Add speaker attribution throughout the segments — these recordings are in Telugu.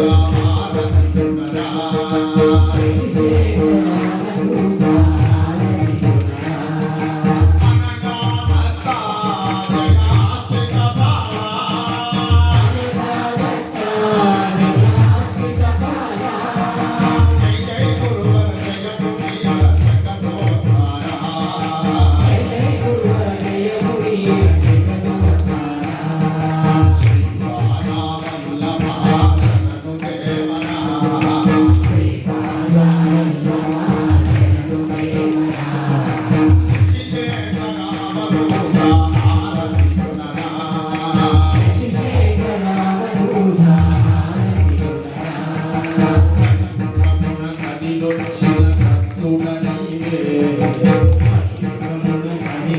Speaker 1: రామానందుడరా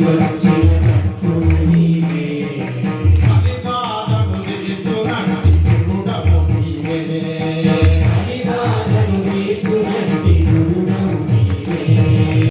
Speaker 2: Thank you.